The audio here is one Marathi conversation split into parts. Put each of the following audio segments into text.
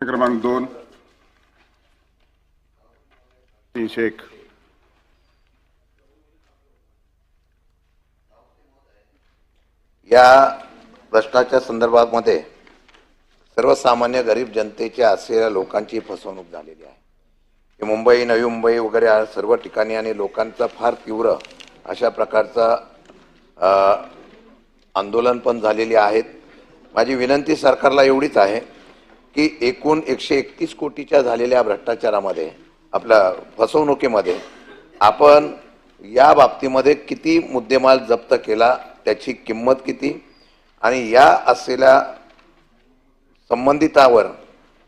क्रमांक दोन. तीनशे एक. या प्रश्नाच्या संदर्भामध्ये सर्वसामान्य गरीब जनतेच्या असलेल्या लोकांची फसवणूक झालेली आहे. मुंबई नवी मुंबई वगैरे सर्व ठिकाणी आणि लोकांचा फार तीव्र अशा प्रकारचा आंदोलन पण झालेली आहेत. माझी विनंती सरकारला एवढीच आहे की एकूण एकशे एकतीस कोटीच्या झालेल्या भ्रष्टाचारामध्ये आपल्या फसवणुकीमध्ये आपण या बाबतीमध्ये किती मुद्देमाल जप्त केला त्याची किंमत किती? आणि या असलेल्या संबंधितावर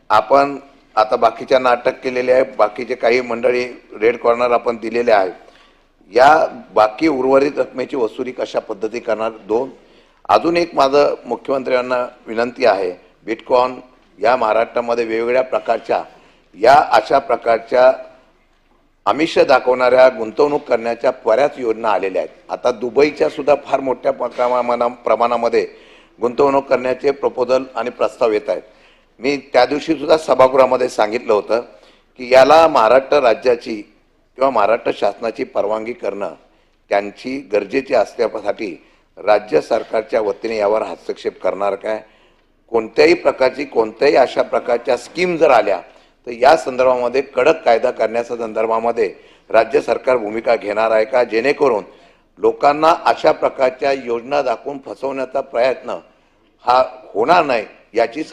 आपण आता बाकीच्यांना अटक केलेली आहे बाकीचे काही मंडळी रेड कॉर्नर आपण दिलेले आहेत या बाकी उर्वरित रकमेची वसुली कशा पद्धती करणार? दोन. अजून एक माझं मुख्यमंत्र्यांना विनंती आहे बिटकॉन या महाराष्ट्रामध्ये वेगवेगळ्या प्रकारच्या या अशा प्रकारच्या आमिष दाखवणाऱ्या गुंतवणूक करण्याच्या बऱ्याच योजना आलेल्या आहेत. आता दुबईच्या सुद्धा फार मोठ्या प्रमाणा प्रमाणामध्ये गुंतवणूक करण्याचे प्रपोजल आणि प्रस्ताव येत आहेत. मी त्या दिवशी सुद्धा सभागृहामध्ये सांगितलं होतं की याला महाराष्ट्र राज्याची किंवा महाराष्ट्र शासनाची परवानगी करणं त्यांची गरजेची असल्यासाठी राज्य सरकारच्या वतीने यावर हस्तक्षेप करणार काय? कोणत्याही प्रकारची कोणत्याही अशा प्रकारच्या स्कीम जर आल्या तर या संदर्भामध्ये कडक कायदा करण्याच्या संदर्भामध्ये राज्य सरकार भूमिका घेणार आहे का? जेणेकरून लोकांना अशा प्रकारच्या योजना दाखवून फसवण्याचा प्रयत्न हा होणार नाही याची